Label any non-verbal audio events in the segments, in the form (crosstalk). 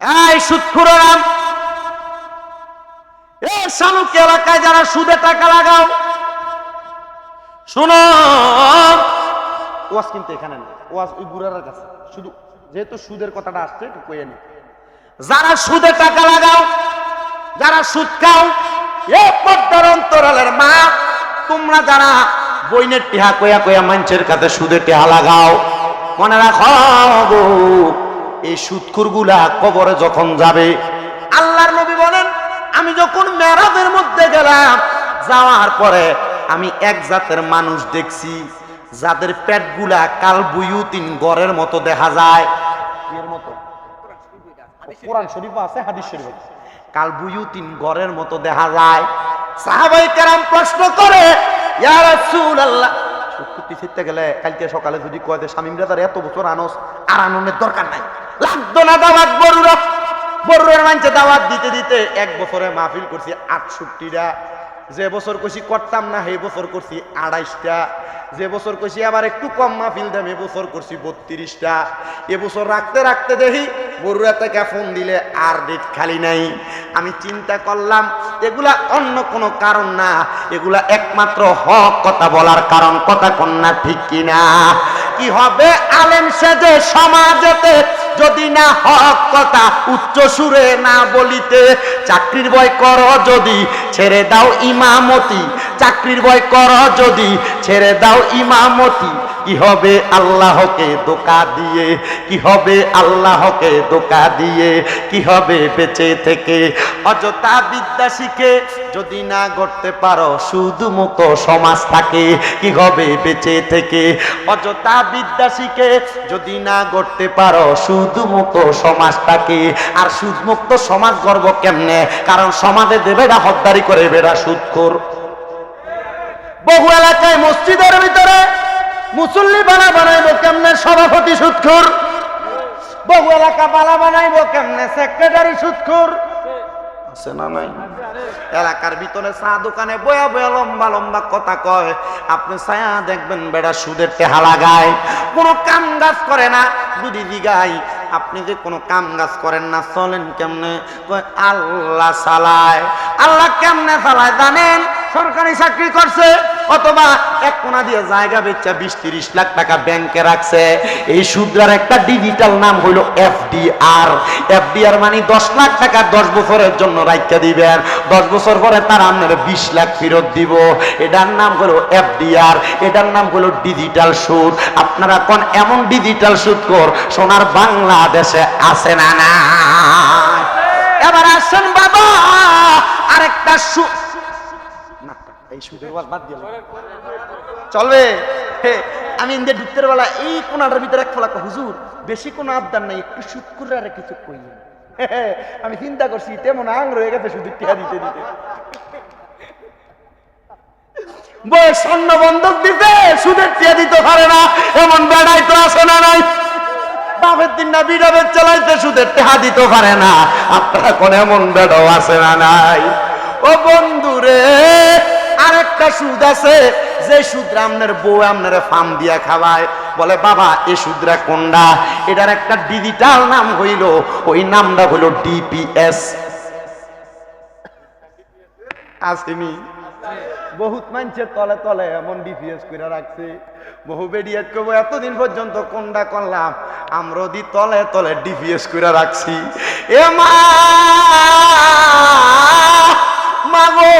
এই সুৎখুরাম এ শালুক এলাকায় যারা সুদে টাকা লাগাও, শোনো, ওয়াজ কিন্তু এখানে না ওয়াজ ওই বুড়ার কাছে। শুধু যেহেতু সুদের কথাটা আসছে, একটু কইয়ে নি। যারা সুদে টাকা লাগাও, যারা সুদ খাও, এ পদ্মার অন্তরালের মা, তোমরা যারা বইনের টিহা কয়া কয়া মানুষের কাছে সুদে টিহা লাগাও, মনে রাখো এই সুদখুরগুলা কবরে যখন যাবে, আল্লাহর নবী বলেন, আমি যখন মেরাজের মধ্যে গেলাম, যাওয়ার পরে আমি এক জাতের মানুষ দেখছি, যাদের পেটগুলা কাল বুয়ুতিন গড়ের মতো দেখা যায়। কোরআন শরীফ আছে, হাদিস শরীফ কাল বুয়ুতিন গড়ের মতো দেখা যায়। সাহাবাই কেরাম প্রশ্ন করে, ইয়া রাসূলুল্লাহ সত্যি গেলে কালকে সকালে যদি কয় যে, স্বামী তার এত বছর আনস, আর আনন্দের দরকার নাই। লাগতো না দাওয়াত বড়ুরা বড়ুরের মানছে দাওয়াত দিতে দিতে এক বছরে মাহফিল করছি আটষট্টিটা। যে বছর কইছি করতাম না, সেই বছর করছি আড়াইশটা। যে বছর কইছি আবার একটু কম মাহফিল দাম এবছর করছি বত্রিশটা। এবছর রাখতে রাখতে দেখি বড়ুয়া থেকে ফোন দিলে আর ডেট খালি নাই। আমি চিন্তা করলাম, এগুলা অন্য কোনো কারণ না। এগুলা একমাত্র হক কথা বলার কারণ। কথা কন্যা ঠিক কিনা। কি হবে? আলেম সেজে সমাজেতে যদি না হক কথা উচ্চ সুরে না বলিতে, চাকরির বয় কর যদি, ছেড়ে দাও ইমামতি। চাকরির বয় কর যদি, ছেড়ে দাও ইমামতি। কি হবে আল্লাহকে দোকা দিয়ে? কি হবে আল্লাহকে দোকা দিয়ে? কি হবে বেঁচে থেকে? অযথা বিদ্যা শিখে যদি না করতে পারো শুধু মুক্ত সমাজ থাকে, কি হবে বেঁচে থেকে? অযথা বিদ্যা শিখে যদি না করতে পারো শুধু মুক্ত সমাজ থাকে। আর সুদ মুক্ত সমাজ গর্ব কেমনে? কারণ সমাজে দেবেরা হদ্দারি করে, বেড়া সুদখোর। বহু এলাকায় মসজিদের ভিতরে মুসল্লি বানা বানাইবো কেমনে? সভাপতি সুৎখুর। বহু এলাকা বালা বানাইবো কেমনে? সেক্রেটারি সুৎখুর। আছে না নাই? এলাকার ভিতরে চা দোকানে বয়া বয়া লম্বা লম্বা কথা কয়। আপনি ছায়া দেখবেন বেড়া সুদের টেহা লাগায় কোনো কাম কাজ করে না যদি দিগাই আপনি যে কোনো কাম কাজ করেন না চলেন কেমনে? আল্লাহ চালায়। আল্লাহ কেমনে চালায় জানেন? সরকারি চাকরি করছে। অথবা এক কোনা দিয়ে জায়গা বেচা বিশ তিরিশ লাখ টাকা ব্যাংকে রাখছে। এই সুদ্রার একটা ডিজিটাল নাম হইল এফডিআর। এফডিআর মানে দশ লাখ টাকা দশ বছরের জন্য রাখতে দিবেন। দশ বছর পরে তার আপনার বিশ লাখ ফেরত দিব। এটার নাম হলো এফডিআর। এটার নাম হলো ডিজিটাল সুদ। আপনারা কোন এমন ডিজিটাল সুদ কর, সোনার বাংলাদেশে আছে না না এবার আসেন বাবা, আরেকটা সুদ সুদের চলবে? আমি ঢুকতে বেলা এই কোনাটার ভিতরে এক হুজুর, বেশি কোনো আবদার নাই, একটু কিছু আমি চিন্তা করছি, তেমন আং রয়ে গেছে সুদের টিকা দিতে দিতে। বয়স বন্ধক দিতে, সুদের টিয়া দিতে পারে না, এমন বেড়াই তো আসে না নাই। বাপের দিন না বিড়াবের চালাইতে সুদের টেহা দিতে পারে না, আপনারা কোন এমন বেড়াও আছে না নাই। ও বন্ধু রে আরেকটা সুদ আছে, যে সুদরা আপনার বউ ফার্ম দিয়া খাওয়ায়। বলে, বাবা এই সুদরা কোনটা এটার একটা ডিজিটাল নাম হইল, ওই নামটা ডিপিএস আসেনি? বহুত মানুষের তলে তলে এমন ডিপিএস করে রাখছে। বহু করব এতদিন পর্যন্ত কোনটা করলাম? আমরা দি তলে তলে ডিপিএস করে রাখছি। এ মা! মাগো,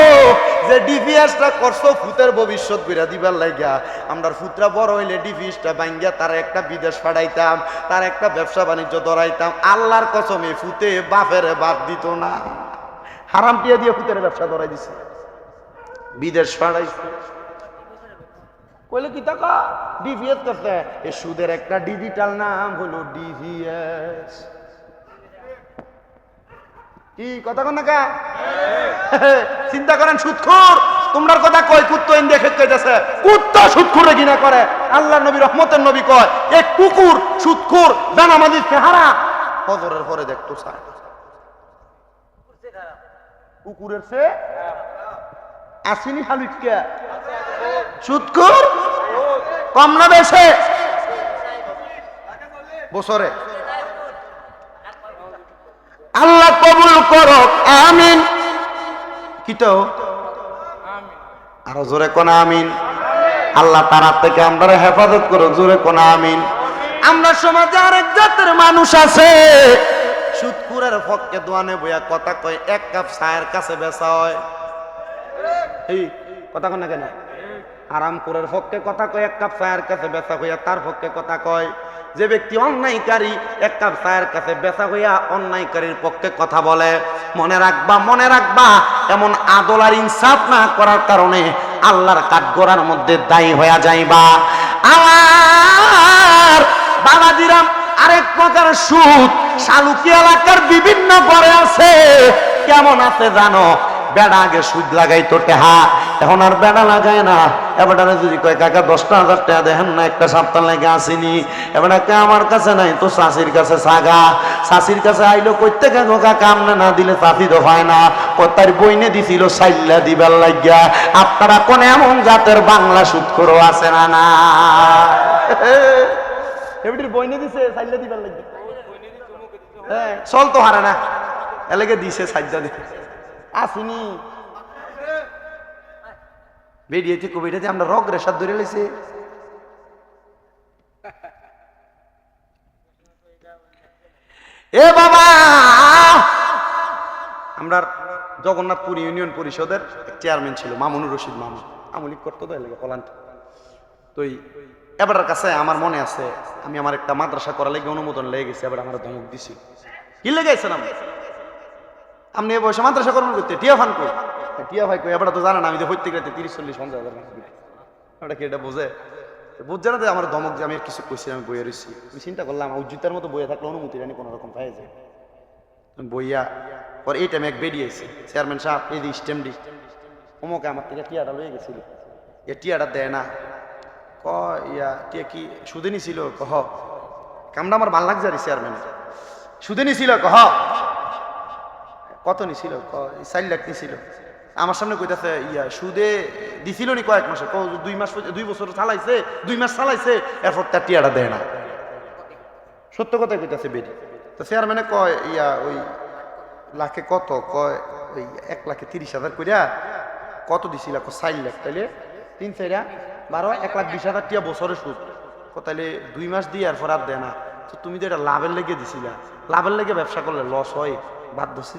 যে ডিপিএসটা করছ ফুতের ভবিষ্যৎ কইরা দিবার লাগিয়া। আমরা ফুতরা বড় হইলে ডিপিএসটা ভাঙ্গিয়া তার একটা বিদেশ পাঠাইতাম, তার একটা ব্যবসা বাণিজ্য ধরাইতাম। আল্লাহর কসমে ফুতে বাপের বাপ দিত না। হারাম টিয়া দিয়ে ফুতের ব্যবসা ধরাই দিছে। বিদেশ পাঠাইছে। কইলে কি টাকা ডিভিএস করতে এই সুদের একটা ডিজিটাল নাম হলো ডিভিএস। কি কথা কন না চিন্তা করেন সুদখোর তোমরার কথা কই কুত্তো ইন দেখে কইতাছে সুদখোরে কিনা করে। আল্লাহ নবী, রহমতের নবী কয়, এক কুকুর সুদখোর দানামাজির চেহারা। ফজরের পরে দেখতো স্যার কুকুরের সে আসেনি হালুইকা সুদখোর কম না বছরে। আল্লাহ কবুল করো আমিন। কি তো আরও জোরে কোন আমিন। আল্লাহ তার থেকে আমরা হেফাজত করো জোরে কোন আমিন। আমরা সমাজে আরেক জাতের মানুষ আছে। সুদকুরের ফককে দোয়ানে বইয়া কথা কয়, এক কাপ চায়ের কাছে বেচা হয়। কথা কেন আরাম করার পক্ষে কথা কয়, এক কাপ চায়ের কাছে বেচা হইয়া তার পক্ষে কথা কয়। যে ব্যক্তি অন্যায়কারী, এক কাপ চায়ের কাছে বেচা হইয়া অন্যায়কারীর পক্ষে কথা বলে, মনে রাখবা মনে রাখবা, এমন আদল আর ইনসাফ না করার কারণে আল্লাহর কাঠগড়ার মধ্যে দায়ী হইয়া যাইবা। আমার বাবাজিরাম আরেক প্রকার সুদ, শালুকি এলাকার বিভিন্ন ঘরে আছে। কেমন আছে জানো? বেড়া আগে সুদ লাগাই তো টেহা। এখন আর বেড়া লাগায় না। এবারে যদি কয় কাকা দশটা হাজার টাকা দেখেন না একটা সপ্তাহ লেগে আসেনি। এবারে কে আমার কাছে নাই তো শাশির কাছে সাগা। শাশির কাছে আইলো কইতে গেল কাকা আমনে না দিলে চাষি তো হয় না। ও তার বইনে দিছিল সাইল্লা দিবার লাগিয়া। আপনারা কোন এমন জাতের বাংলা সুদ করো আছে না না? (laughs) এবিটির বইনে দিছে সাইল্লা দিবার লাগিয়া। হ্যাঁ চল তো হারে না এলাকে দিছে সাইডা দিছে। আসিনি। বেরিয়েছে কবিটাতে আমরা রগ রেশাদ ধরে লেছি। এ বাবা! আমরা জগন্নাথপুর ইউনিয়ন পরিষদের চেয়ারম্যান ছিল, মামুনুর রশিদ মামুন আমলিক করতো তো এলাকা পলান্ট তো এবার কাছে আমার মনে আছে, আমি আমার একটা মাদ্রাসা করা লেগে অনুমোদন লেগে গেছি, এবার আমার ধমক দিছি। কি লেগেছেন আমি আপনি এ বয়সে মাদ্রাসা কর্ম করতে, টিয়া ফান কই? টিয়া ভাই কই এবার তো জানেন আমি যে হইতে গেতে তিরিশ, চল্লিশ, পঞ্চাশ হাজার কি এটা বোঝে? বুঝছে না আমার ধমক যে আমি কিছু কইছি আমি বইয়ে রয়েছি আমি চিন্তা করলাম উজ্জিতার মতো বইয়ে থাকলে অনুমতি রানি কোনো রকম পাই যায়। বইয়া, পর এই টাইমে এক বেরিয়েছি চেয়ারম্যান সাহেব, এই যে স্টেমডি অমুকে আমার থেকে টিয়াটা লয়ে গেছিল। এ টিয়াটা দেয় না। ক ইয়া, টিয়া কি সুদে নিছিল? কহ, কামটা আমার ভালো লাগছে আর চেয়ারম্যান সুদে নিছিল, কহ। কত নিছিল? চার লাখ নিছিল। আমার সামনে কইতাছে, ইয়া, সুদে দিছিল নি কয়েক মাসে। দুই মাস দুই বছর চালাইছে, দুই মাস চালাইছে, এরপর তার টিয়াটা দেয় না। সত্য কথা কইতাছে বেরি তো চেয়ারম্যানে কয়, ইয়া, ওই লাখে কত? কয়, ওই এক লাখে তিরিশ হাজার কইরা কত দিছিল? চার লাখ। তাইলে তিন চাইরা বারো, এক লাখ বিশ হাজার টিয়া বছরে সুদ। তাইলে দুই মাস দিয়ে এরপর আর দেয় না। তো তুমি তো এটা লাভের লেগে দিছিলা। লাভের লেগে ব্যবসা করলে লস হয়। দছি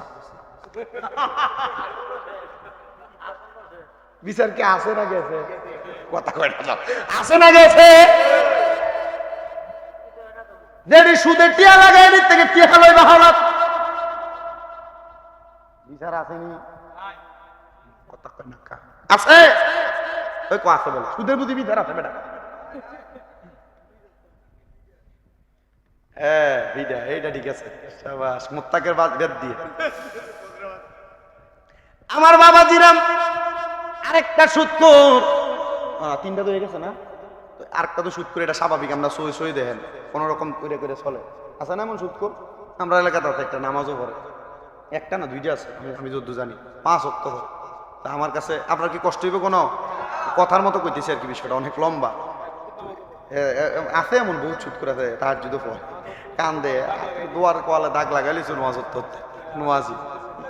বিচার কি আছে না গেছে? কথা কয় না আছে না গেছে? সুদে টিয়া থেকে টিয়া বিচার আসেনি? কথা কয় না আছে? ওই কো আছে বলে। সুদের বুঝি বিচার আছে, বেটা। হ্যাঁ এইটা এইটা ঠিক আছে। আমার বাবা জিরাম আরেকটা সুৎকুর তিনটা তো হয়ে গেছে না? আরেকটা তো সুদ করে, এটা স্বাভাবিক, আমরা সই সই দেখেন কোন রকম করে করে চলে। আছে না এমন সুৎকুর আমরা এলাকাতে আছে, একটা নামাজও পড়ে। একটা না দুইটা আছে, আমি আমি যদ্দু জানি। পাঁচ অক্ট তা আমার কাছে আপনার কি কষ্ট হইবে কোনো? কথার মতো কইতেছি আর কি বিষয়টা, অনেক লম্বা। আছে এমন বহুত ছুট করে আছে তার যদি পর কান্দে দোয়ার কোয়ালে দাগ লাগাইলিছো নোয়াজ ধরতে। নোয়াজি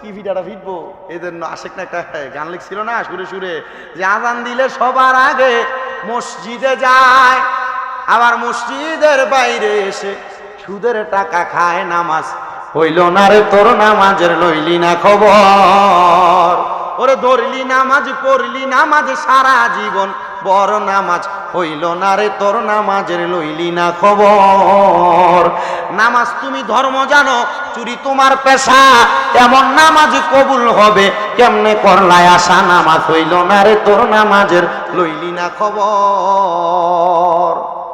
কি ভিটবো? এই আশেক না একটা গান লিখছিল না সুরে সুরে যে আজান দিলে সবার আগে মসজিদে যায় আবার মসজিদের বাইরে এসে সুদের টাকা খায় নামাজ। হইল না রে তোর নামাজের লইলি না খবর। ওরে ধরলি নামাজ পড়লি নামাজ সারা জীবন। বড় নামাজ হইল না রে তোর নামাজের লইলি না খবর। নামাজ তুমি ধর্ম জানো, চুরি তোমার পেশা। এমন নামাজ কবুল হবে, কেমনে করলায় আসা নামাজ হইল না রে তোর নামাজের লইলি না খবর।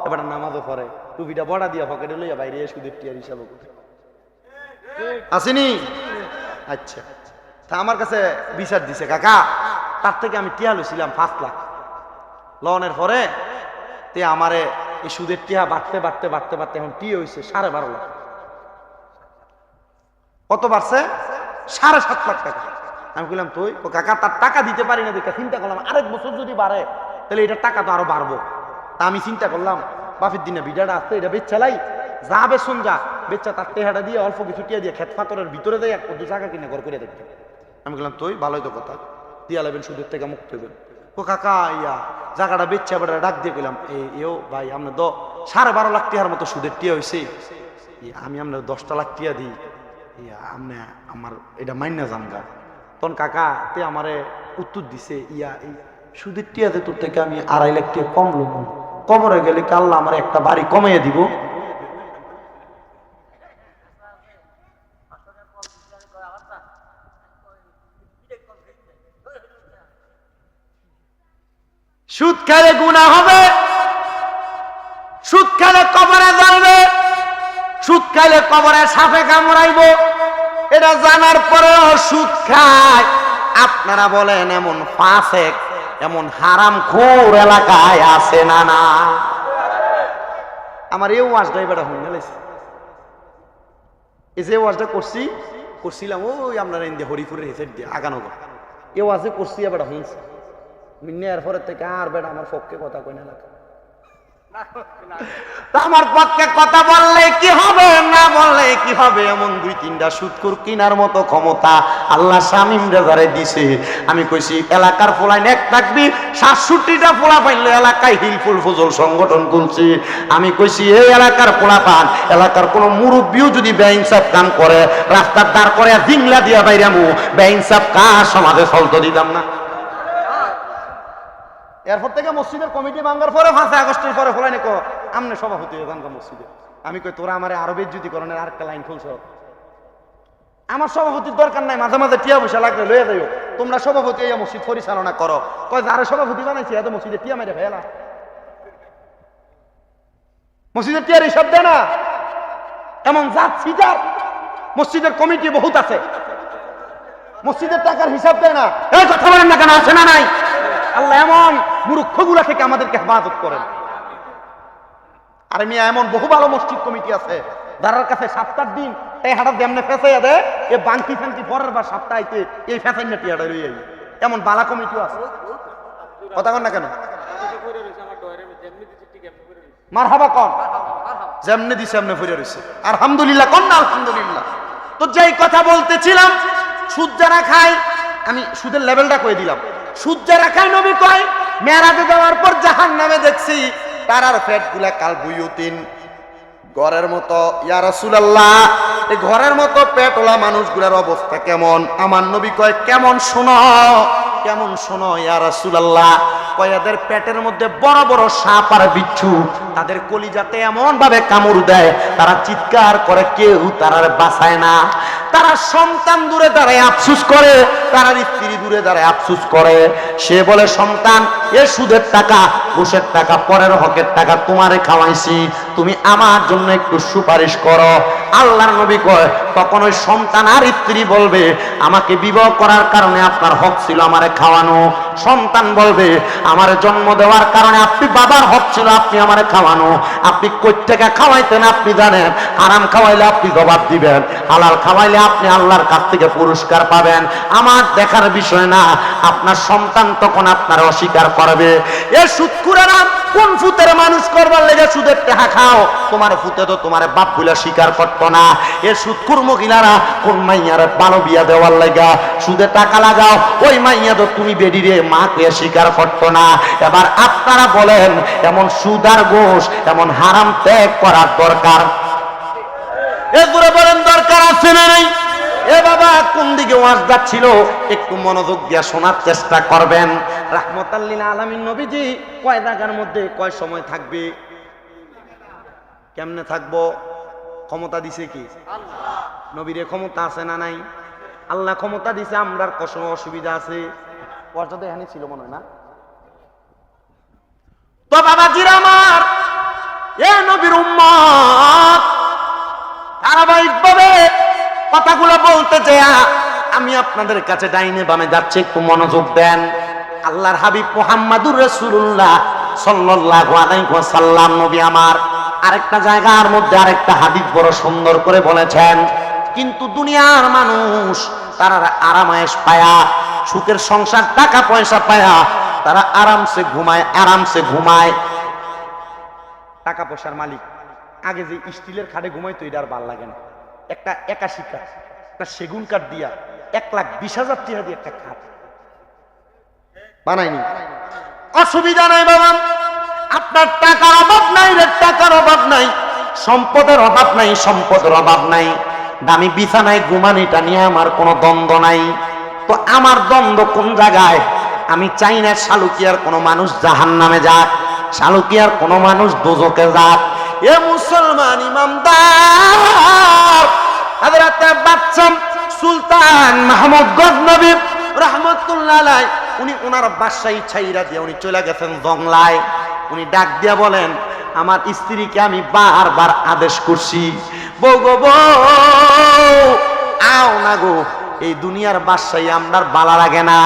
এবার নামাজও পড়ে। টুপিটা বড়া দিয়া পকেটে লইয়া বাইরে সুদের টিয়ার হিসাবে আসেনি? আচ্ছা। তা আমার কাছে বিচার দিছে, কাকা। তার থেকে আমি টিয়া লইছিলাম পাঁচ লাখ। লনের পরে তে আমারে এই সুদের টিয়া বাড়তে বাড়তে বাড়তে বাড়তে এখন টি হয়েছে সাড়ে বারো লাখ। কত বাড়ছে? সাড়ে সাত লাখ টাকা। আমি বললাম তুই? ও কাকা, তার টাকা দিতে পারি না দেখে চিন্তা করলাম, আরেক বছর যদি বাড়ে, তাহলে এটা টাকা তো আরও বাড়বো। তা আমি চিন্তা করলাম, বাপের দিনে বিডাটা আসছে এটা বেচ চালাই যা বেসুন যা, বেচা তার টেহাটা দিয়ে অল্প কিছু টিয়া দিয়ে খেত ফাতরের ভিতরে দেয় এক জায়গা কিনে ঘর করে দেখবে? আমি বললাম তুই? ভালোই তো কথা। দিয়া লাগবেন সুদের থেকে মুক্ত হইবেন। ও কাকা, ইয়া, জায়গাটা বেচছে আবার ডাক দিয়ে গেলাম এ, এও ভাই আমরা দ, সাড়ে বারো লাখ টিয়ার মতো সুদের টিয়া হয়েছে আমি আমরা দশটা লাখ টিয়া দিই। ইয়া আপনি আমার এটা মাইনা জানগা। তখন কাকা, তে আমারে উত্তর দিছে, ইয়া, এই সুদের টিয়াতে তোর থেকে আমি আড়াই লাখ টিয়া কম লোক কবরে গেলে কি আমার একটা বাড়ি কমাইয়া দিব সুদ খেলে গুণা হবে? সুদ খেলে কবরে সুদ খাইলে কবরে সাপে কামড়াইব? এটা জানার পরেও সুদ খায়। আপনারা বলেন, এমন ফাঁসেক, এমন হারাম খোর এলাকায় আছে না না? আমার এই ওয়াজ ড্রাইভারটা হয়ে গেলেছে এই যে ওয়াজটা করছি, করছিলাম, ওই আপনারা ইন্দিয়া হরিপুরের হিসেব দিয়ে আগানো এই ওয়াজে করছি, এবার শুনছি এরপরের থেকে আর বেটা আমার পক্ষে কথা কই না লাগে। আমার পক্ষে কথা বললে কি হবে না বললে কি হবে? এমন দুই তিনটা সুৎকুর কিনার মতো ক্ষমতা আল্লাহ শামিম রেজারে দিছে। আমি কইছি এলাকার ফোলাইন এক থাকবি সাতষট্টিটা ফোলা পাইলে এলাকায় হিলফুল ফজল সংগঠন করছি আমি কইছি এই এলাকার পোলা পান এলাকার কোন মুরব্বীও যদি বেইনসাফ কাম করে রাস্তার দাঁড় করে জিংলা দিয়া বাইরামু বেইনসাফ কার সমাজে চলতে দিতাম না? এরপর থেকে মসজিদের কমিটি ভাঙ্গার পরে পাঁচই আগস্টের পরে ফলাই নাকো আমনে সভাপতি এখানকার মসজিদে। আমি কই, তোরা আমার আরও বেজ্জুতি করণের আরেকটা লাইন খুলছ? আমার সভাপতির দরকার নাই, মাঝে মাঝে টিয়া পয়সা লাগলে লয়ে যাইও। তোমরা সভাপতি এই মসজিদ পরিচালনা করো। কয়, যারা সভাপতি বানাইছি, এত মসজিদে টিয়া মেরে ফেলা। মসজিদের টিয়ার হিসাব দেয় না। এমন জাত সিটার মসজিদের কমিটি বহুত আছে। মসজিদের টাকার হিসাব দেয় না। এই কথা বলেন না কেন, আছে না নাই? আল্লাহ এমন মূর্খগুলা থেকে আমাদেরকে হেফাজত করেন। আর আমি এমন বহু ভালো মসজিদ কমিটি আছে। যারার কাছে সাতটার দিন এই হাটার দেমনে ফেসাইয়া দেয়, এ বাঙ্কি ফাঙ্কি পরের বার আইতে এই ফেসাই না টিয়াটা রয়ে এমন বালা কমিটিও আছে। কথা কন না কেন? মার হাবা কন। যেমনি দিছে এমনি ফিরে রয়েছে কন না আলহামদুলিল্লাহ। তো যেই কথা বলতেছিলাম, সুদ যারা খায়, আমি সুদের লেভেলটা কয়ে দিলাম। সুদ যারা খায়, নবী কয় মেরাজে যাওয়ার পর জাহান নামে দেখছি তারার ফ্যাটগুলা কাল বুয়ুতিন। ঘরের মতো, ইয়া এই ঘরের মতো পেটওয়ালা মানুষগুলোর অবস্থা কেমন? আমার নবী কয়, কেমন শোনো কেমন শোনো, ইয়া কয়, এদের পেটের মধ্যে বড় বড় সাপ আর বিচ্ছু, তাদের কলিজাতে এমন ভাবে কামড় দেয়, তারা চিৎকার করে, কেউ তারার বাঁচায় না। তারা সন্তান দূরে দাঁড়ায় আফসুস করে, তারা স্ত্রী দূরে দাঁড়ায় আফসুস করে। সে বলে, সন্তান, এ সুদের টাকা, ঘুষের টাকা, পরের হকের টাকা তোমারে খাওয়াইছি তুমি আমার জন্য একটু সুপারিশ করো। আল্লাহর নবী কয়, তখন ওই সন্তান আর স্ত্রী বলবে, আমাকে বিবাহ করার কারণে আপনার হক ছিল আমারে খাওয়ানো। সন্তান বলবে, আমার জন্ম দেওয়ার কারণে আপনি বাবার হক ছিল আপনি আমারে খাওয়ানো। আপনি কই থেকে খাওয়াইতেন আপনি জানেন আরাম খাওয়াইলে আপনি জবাব দিবেন, হালাল খাওয়াইলে আপনি আল্লাহর কাছ থেকে পুরস্কার পাবেন। আমার দেখার বিষয় না, আপনার সন্তান তখন আপনার অস্বীকার করবে। এ সুৎকুরেরা কোন ফুতের মানুষ করবার লেগে সুদের টাকা খাও? তোমার ফুতে তো তোমার বাপগুলা স্বীকার করতো না। এ সুৎকুর মহিলারা কোন মাইয়ার ভালো বিয়া দেওয়ার লেগা? সুদে টাকা লাগাও, ওই মাইয়া তো তুমি বেডিরে মা কে স্বীকার করতো না। এবার আপনারা বলেন, এমন সুদার গোষ এমন হারাম ত্যাগ করার দরকার? এ দূরে বলেন, দরকার আছে না নাই? এ বাবা কোন দিকে ওয়াজ যাচ্ছিল? একটু মনোযোগ দিয়ে শোনার চেষ্টা করবেন। রাহমতাল্লিন আলামিন নবীজি কয় জায়গার মধ্যে কয় সময় থাকবে? কেমনে থাকব? ক্ষমতা দিছে কি? নবীরে ক্ষমতা আছে না নাই? আল্লাহ ক্ষমতা দিছে আমরার কসম অসুবিধা আছে। ওয়াজটা তো এখানে ছিল মনে হয় না? তো বাবাজির আমার এ নবীর উম্মত ধারাবাহিকভাবে কথাগুলো বলতে চাইয়া আমি আপনাদের কাছে ডাইনে বামে যাচ্ছে, একটু মনোযোগ দেন। আল্লাহর হাবিব মোহাম্মদুর রসুল্লাহ সাল্লাল্লাহু আলাইহি ওয়াসাল্লাম, নবী আমার। আরেকটা জায়গার মধ্যে আরেকটা হাদিস বড় সুন্দর করে বলেছেন, কিন্তু দুনিয়ার মানুষ, তারা আরামায়েশ পায়া, সুখের সংসার টাকা পয়সা পায়া, তারা আরামসে ঘুমায় আরামসে ঘুমায়। টাকা পয়সার মালিক, আগে যে স্টিলের খাটে ঘুমাইতো, এটা আর ভালো লাগে না। একটা একাশি কাঠ, একটা সেগুন কাঠ দিয়া এক লাখ বিশ হাজার টাকা দিয়ে একটা খাট। বানাইনি। অসুবিধা নাই বাবা। আপনার টাকার অভাব নাই রে, টাকার অভাব নাই। সম্পদের অভাব নাই, সম্পদের অভাব নাই। দামি বিছানায় ঘুমানিটা নিয়ে আমার কোনো দ্বন্দ্ব নাই। তো আমার দ্বন্দ্ব কোন জায়গায়? আমি চাই না শালুকিয়ার কোনো মানুষ জাহান নামে যাক, শালুকিয়ার কোনো মানুষ দোজকে যাক। এ মুসলমান ইমামদার। বাচ্চাম সুলতান মাহমুদ গজনবী রহমতুল্লাহ উনি ওনার বাসায় ছাইরা দিয়ে উনি চলে গেছেন জংলায়। উনি ডাক দিয়া বলেন, আমার স্ত্রীকে আমি বারবার আদেশ করছি। বউ গো, বউ, আও না গো। এই দুনিয়ার বাসায় আমরার বালা লাগে না।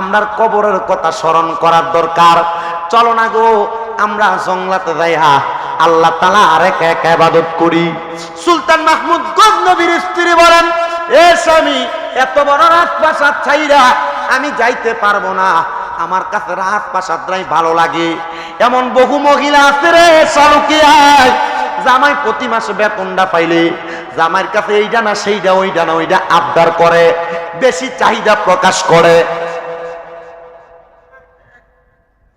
আমরার কবরের কথা স্মরণ করার দরকার। চলো না গো, আমরা জংলাতে যাইয়া আল্লাহ তালা আর এক একা ইবাদত করি। সুলতান মাহমুদ গজনবীর স্ত্রী বলেন, এ স্বামী, এত বড় রাজপ্রাসাদ ছাইরা আমি যাইতে পারব না। আমার কাছে রাজপ্রাসাদরাই ভালো লাগে। এমন বহু মহিলা আছে রে, সালুকিয়ায়। জামাই প্রতি মাসে বেতনটা পাইলে, জামাইয়ের কাছে এইটা না সেইটা ওইটা না ওইটা আবদার করে, বেশি চাহিদা প্রকাশ করে।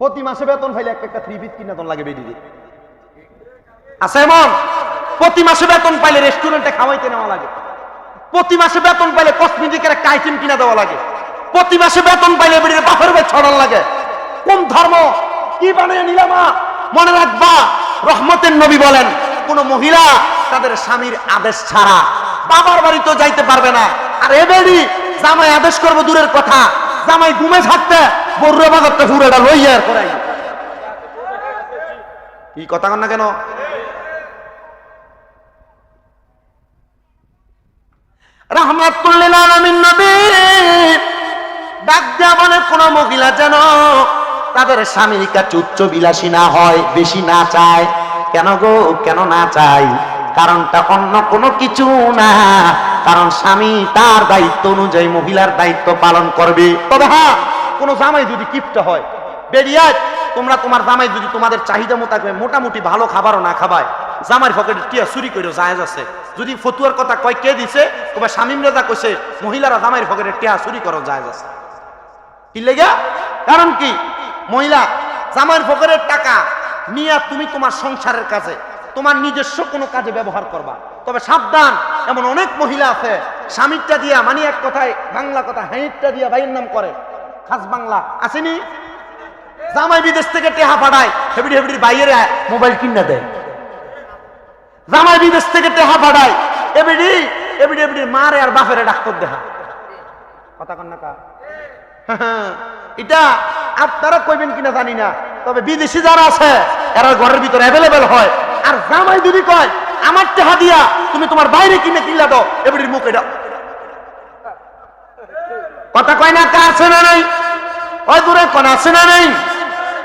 প্রতি মাসে বেতন পাইলে একটা একটা থ্রি কিনা লাগে বেরিয়ে আছে এমন প্রতি মাসে বেতন পাইলে রেস্টুরেন্টে খাওয়াইতে নেওয়া লাগে। প্রতি মাসে বেতন পাইলে কসমেটিকের একটা কিনা দেওয়া লাগে। প্রতি মাসে বেতন পাইলে বেরিয়ে বাপের ছড়ান লাগে। কোন ধর্ম? কি বানিয়ে নিলামা মনে রাখবা, রহমতের নবী বলেন, কোন মহিলা তাদের স্বামীর আদেশ ছাড়া বাবার বাড়ি তো যাইতে পারবে না। আর এবেরি জামাই আদেশ করব দূরের কথা। জামাই ঘুমে থাকতে বড়ুয়া বাজারটা হুড়েটা লইয়া করাই কি কথা কন না কেন? বলে কোন মহিলা যেন তাদের স্বামীর কাছে উচ্চ বিলাসী না হয়, বেশি না চায়। কেন গো? কেন না কোনো কিছু না। কারণ স্বামী তার দায়িত্ব অনুযায়ী মহিলার দায়িত্ব পালন করবে। তবে হ্যাঁ কোন জামাই যদি কিপটা হয়, বেরিয়ে তোমরা তোমার জামাই যদি তোমাদের চাহিদা মোতাবেক মোটামুটি ভালো খাবারও না খাবায় জামার পকেটে টিয়া চুরি করে জায়েজ আছে। যদি ফতুয়ার কথা কয় কে দিছে তবে স্বামীম রেজা কইছে, মহিলারা জামাইয়ের পকেটে টিয়া চুরি করো, জায়েজ আছে। কি লেগা? কারণ কি? মহিলা, জামাইয়ের পকেটের টাকা নিয়ে তুমি তোমার সংসারের কাজে, তোমার নিজস্ব কোনো কাজে ব্যবহার করবা। তবে সাবধান, এমন অনেক মহিলা আছে, স্বামীরটা দিয়া মানে এক কথায়, বাংলা কথা হ্যাঁটা দিয়া ভাইয়ের নাম করে। খাস বাংলা, আসেনি? জামাই বিদেশ থেকে টেহা পাঠায়, হেবিডি হেবিডি বাইরে মোবাইল কিনা দেয়। জামাই বিদেশ থেকে টেহা পাঠায়, এবিডি এবিডি এবিডি, মারে আর বাপেরে ডাক্তার দেখা কথা কন না কা? (laughs) এটা আপনারা কইবেন কিনা জানি না, তবে বিদেশি যারা আছে, এরা ঘরের ভিতরে অ্যাভেলেবেল হয়। আর জামাই যদি কয়, আমার টেহা দিয়া তুমি তোমার বাইরে কিনে কিনলা দাও, এবিডির মুখ এটা কথা কয় না কা, আছে না নাই? ওই দূরে কোন, আছে না নাই?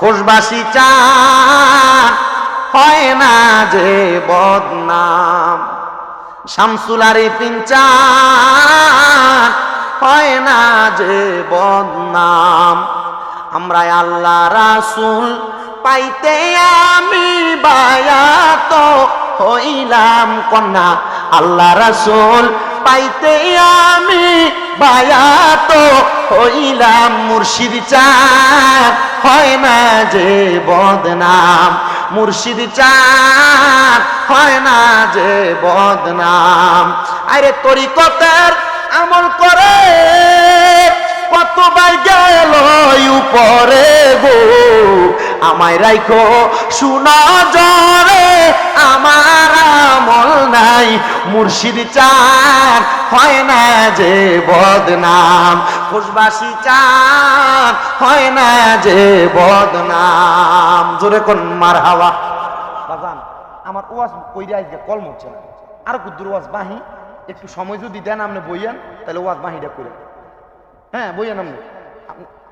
খুশবাসী চান হয় না যে বদনাম। শামসুল আরিফিন চান হয় না যে বদনাম। আমরা আল্লাহ রাসুল পাইতে আমি বায়াত। হইলাম কন্যা, আল্লাহ রাসুল পাইতে আমি বায়াত হইলাম মুর্শিদ চান হয় না যে বদনাম, মুর্শিদ চান হয় না যে বদনাম। আরে তরিকতের আমল করে কত বাই গেল উপরে গো। আমায় রাইখো, শুনা জরে আমার আমল নাই। মুর্শিদ চান হয় না যে বদনাম। খুশবাসী চান হয় না যে বদনাম। জোরে কোন মার হাওয়া বাজান, আমার ওয়াজ কইরে আজকে কলম হচ্ছে না। আর কুদ্দুর ওয়াজ বাহি, একটু সময় যদি দেন আপনি বইয়ান, তাহলে ওয়াজ বাহিটা করে হ্যাঁ বইয়ান আপনি।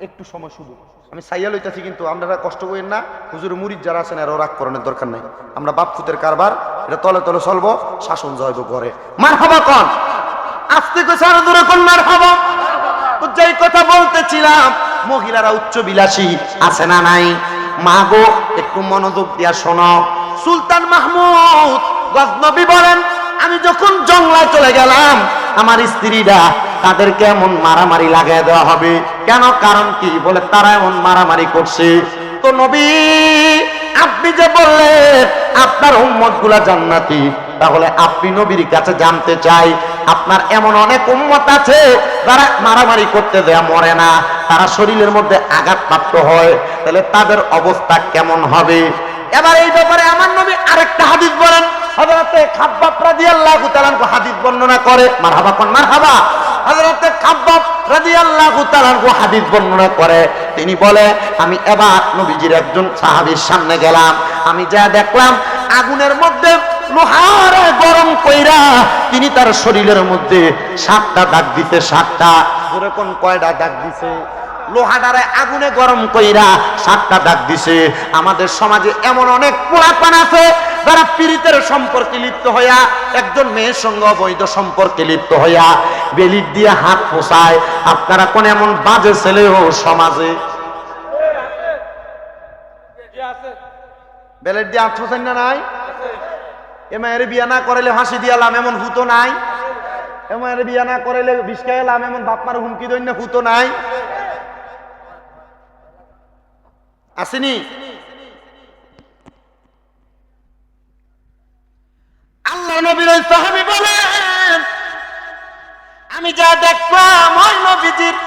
একটু সময় শুধু। আমি সাইয়া লইতেছি কিন্তু আপনারা কষ্ট করেন না। হুজুর মুরিদ যারা আছেন আর রাগ করানোর দরকার নাই। আমরা বাপফুতের কারবার, এটা তলে তলে চলবো, শাসন জয়ব করে মার হবা কন? আস্তে দূরে কোন মার হবা যেই কথা বলতেছিলাম, মহিলারা উচ্চ বিলাসী আছে না নাই? মা গো একটু মনোযোগ দিয়া শোনো। সুলতান মাহমুদ গজনবী বলেন, আমি যখন জংলায় চলে গেলাম, আমার স্ত্রীরা তাদেরকে এমন মারামারি লাগাই দেওয়া হবে। কেন? কারণ কি? বলে তারা এমন মারামারি করছে। তো নবী, আপনি যে বললেন, আপনার উম্মতগুলা জান্নাতি, তাহলে আপনি নবীর কাছে জানতে চাই, আপনার এমন অনেক উম্মত আছে, যারা মারামারি করতে দেয়া মরে না, তারা শরীরের মধ্যে আঘাতপ্রাপ্ত হয়, তাহলে তাদের অবস্থা কেমন হবে? এবার এই ব্যাপারে আমার নবী আরেকটা হাদিস বলেন। হযরতে খাব্বাব রাদিয়াল্লাহু তাআলা হাদিস বর্ণনা করে। মারহাবা কোন মারহাবা? হযরতে খাব্বাব রাদিয়াল্লাহু তাআলা হাদিস বর্ণনা করে। তিনি বলে, আমি এবার নবীজির একজন সাহাবীর সামনে গেলাম। আমি যা দেখলাম, আগুনের মধ্যে লোহার গরম কইরা তিনি তার শরীরের মধ্যে সাতটা দাগ দিতে সাতটা। ধরে কোন কয়টা দাগ দিছে? লোহাডারে আগুনে গরম কইরা সাতটা দাগ দিছে। আমাদের সমাজে এমন অনেক পোড়াপান আছে, যারা পীড়িতের সম্পর্কে লিপ্ত হইয়া, একজন মেয়ের সঙ্গে অবৈধ সম্পর্কে লিপ্ত হইয়া বেলিট দিয়ে হাত পোষায় আপনারা কোন এমন বাজে ছেলেও সমাজে? বেলেট দিয়ে হাত পোষায় না নাই? এ মায়ের বিয়া না করাইলে হাসি দিয়ালাম এমন হুতো নাই? এ মায়ের বিয়া না করাইলে বিস্কা এলাম এমন বাপমার হুমকি দৈন্য হুতো নাই? আসেনি? আল্লাহ নবীর ওই সাহাবী বলেন, আমি যা দেখলাম, ওই নবীজির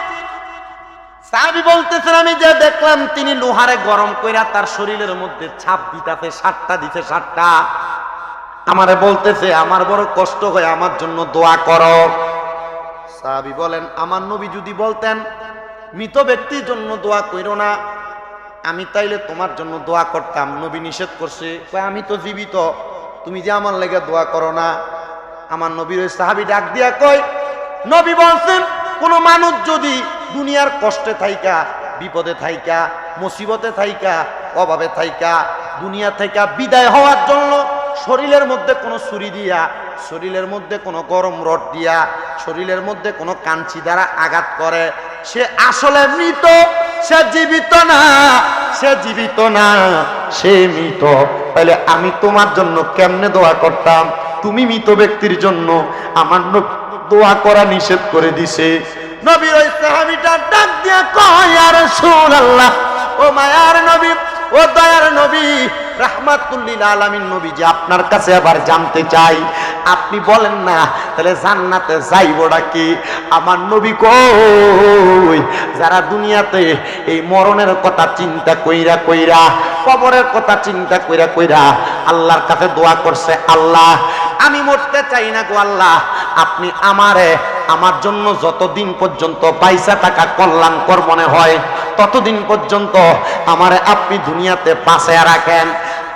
সাহাবী বলতেছেন, আমি যা দেখলাম, তিনি লোহারে গরম কইরা তার শরীরের মধ্যে ছাপ দিতাছে, সাতটা দিতে সাতটা। আমারে বলতেছে, আমার বড় কষ্ট হয়, আমার জন্য দোয়া করো। সাহাবী বলেন, আমার নবী যদি বলতেন, মৃত ব্যক্তির জন্য দোয়া কইরো না। আমি তাইলে তোমার জন্য দোয়া করতাম, নবী নিষেধ করছে। আমি তো জীবিত, তুমি যে আমার লেগে দোয়া করো না। আমার নবীর ওই সাহাবি ডাক দিয়া কয়, নবী বলছেন, কোন মানুষ যদি দুনিয়ার কষ্টে থাইকা, বিপদে থাইকা, মুসিবতে থাইকা, অভাবে থাইকা, দুনিয়া থেকে বিদায় হওয়ার জন্য শরীরের মধ্যে কোনো ছুরি দিয়া, শরীরের মধ্যে কোনো গরম রড দিয়া, শরীরের মধ্যে কোনো কাঞ্চি দ্বারা আঘাত করে, সে আসলে মৃত। সে জীবিত না, সে জীবিত না, সে মৃত। তাহলে আমি তোমার জন্য কেমনে দোয়া করতাম? তুমি মৃত ব্যক্তির জন্য আমার দোয়া করা নিষেধ করে দিছে। নবীর ওই সাহাবিটা ডাক দিয়া কয় আর রাসূলুল্লাহ, ও মায়ার নবী ও দয়ার নবী, রাহমাতুল্লিল আলামিন নবী, যে আপনার কাছে আবার জানতে চাই, আপনি বলেন না, তাহলে জান্নাতে যাইবটা কি আমার নবী কই? যারা দুনিয়াতে এই মরণের কথা চিন্তা কইরা কইরা, কবরের কথা চিন্তা কইরা কইরা আল্লাহর কাছে দোয়া করছে, আল্লাহ, আমি মরতে চাই না গো আল্লাহ, আপনি আমারে, আমার জন্য যতদিন পর্যন্ত পয়সা টাকা কল্যাণকর মনে হয়, ততদিন পর্যন্ত আমারে আপনি দুনিয়াতে পাশে রাখেন।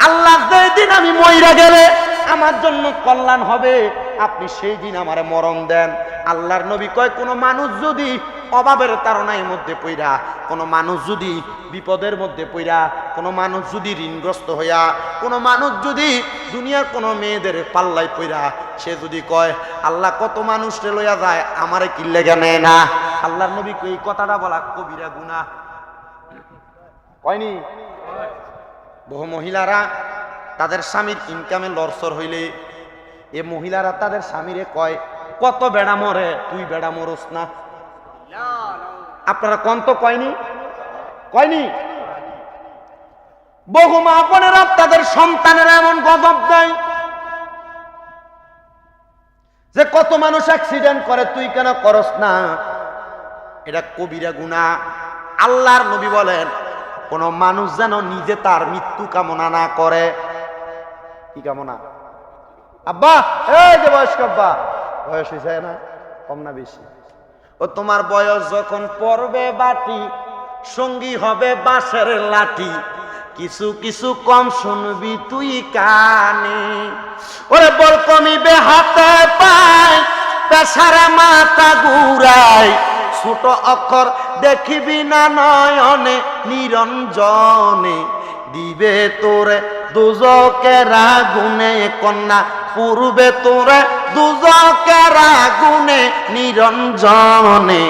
আল্লাহ যেদিন আমি মইরা গেলে, আমার জন্য কল্যাণ হবে। আপনি সেই দিন আমারে মরণ দেন। আল্লাহর নবী কয়, কোনো মানুষ যদি অভাবের তারণার মধ্যে পইরা, কোনো মানুষ যদি বিপদের মধ্যে পইরা, কোনো মানুষ যদি ঋণগ্রস্ত হইয়া, কোনো মানুষ যদি দুনিয়ার কোনো মেয়েদের পাল্লাই পইরা, সে যদি কয়, আল্লাহ কত মানুষ রে লইয়া যায়, আমারে কি লেগে নেয় না? আল্লাহর নবী এই কথাটা বলা কবিরা গুনাহ। কয়নি বহু মহিলারা তাদের স্বামীর ইনকামে লরসর হইলে, এ মহিলারা তাদের স্বামীরে কয়, কত বেড়া মরে, তুই বেড়া মরস না? আপনারা কন তো কয়নি? কয়নি? বহু মা বোনেরা তাদের সন্তানের এমন গজব দেয় যে কত মানুষ অ্যাক্সিডেন্ট করে, তুই কেন করস না? এটা কবিরা গুণা। আল্লাহর নবী বলেন কোন মানুষ যেন নিজে তার মৃত্যু কামনা না করে। কি কামনা? আব্বা, এই যে বয়স্ক আব্বা। বয়স হয়েছে না? কম না বেশি। ও তোমার বয়স যখন পড়বে বাটি, সঙ্গী হবে বাঁশের লাঠি। কিছু কিছু কম শুনবি তুই কানে। ওরে বল কমিবে হাতে পায়, পেশারে মাথা ঘুরাই ছোট অক্ষর দেখিবি না নয়নে, নিরঞ্জনে। দিবে তোরে দুজকের আগুনে কন্যা, পূর্বে তোরে দুজকের আগুনে নিরঞ্জনে।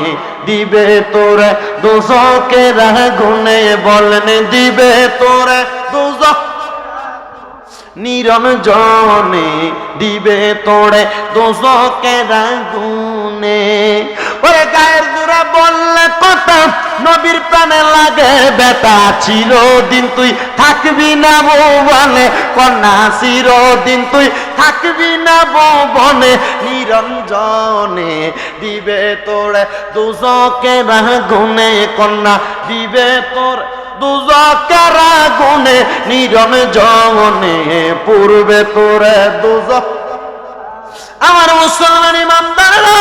দিবে তোরে দুজকের আগুনে বলেন, দিবে তোরে দুজক নিরঞ্জনে। দিবে তোরে দোষকের গুনে ওরে গায়ের দূরে বললে কথা, নবীর প্রাণে লাগে বেটা চিরদিন তুই থাকবি না বনে কন্যা চিরদিন তুই থাকবি না বনে নিরঞ্জনে দিবে তোরে দোষকের গুনে কন্যা দিবে তোর দুজকের গুনে নিরম জনে পূর্বে তোরে দুজক আমার মুসলমান ইমানদারেরা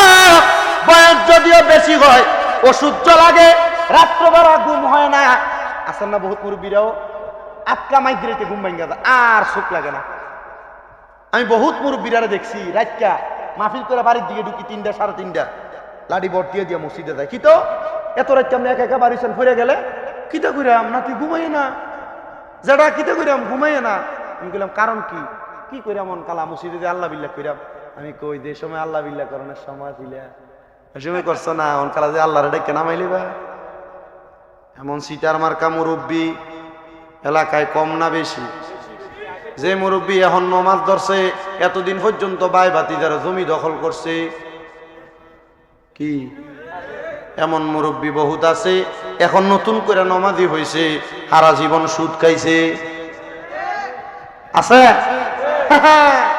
বয়স যদিও বেশি হয় অসহ্য লাগে, রাত্রবেলা ঘুম হয় না। আসেন না বহুত মুরব্বীরাও? আটকা মাইগ্রেটে ঘুম ভাঙ্গা আর সুখ লাগে না। আমি বহুত মুরব্বীরা দেখছি রাতটা মাহফিল করে বাড়ির দিকে ঢুকি তিনটা, সাড়ে তিনটা। লাডি বট দিয়ে দিয়ে মসজিদে যায়। কি তো? এত রাত আপনি একা একা বাড়ি ফিরে গেলে? কিতা কইরাম নাকি ঘুমাই না? যেটা কিতা কইরাম ঘুমাই না। আমি কইলাম, কারণ কি? কি কইরাম অন কালা? মসজিদে আল্লাহ বিল্লাহ কইরাম আমি কই, যে সময় আল্লাহ বিল্লাহ করানোর সময় ওই সময় করছ না? অন কালা যে আল্লাহর ডেকে নামাইলি বা এমন সিটার মার্কা মুরব্বী এলাকায় কম না বেশি। যে মুরব্বী এখন নমাজ ধরছে, এতদিন পর্যন্ত বাই বাতি যারা জমি দখল করছে। কি? এমন মুরব্বী বহুত আছে, এখন নতুন করে নমাজি হয়েছে সারা জীবন সুদ খাইছে। আছে? (laughs)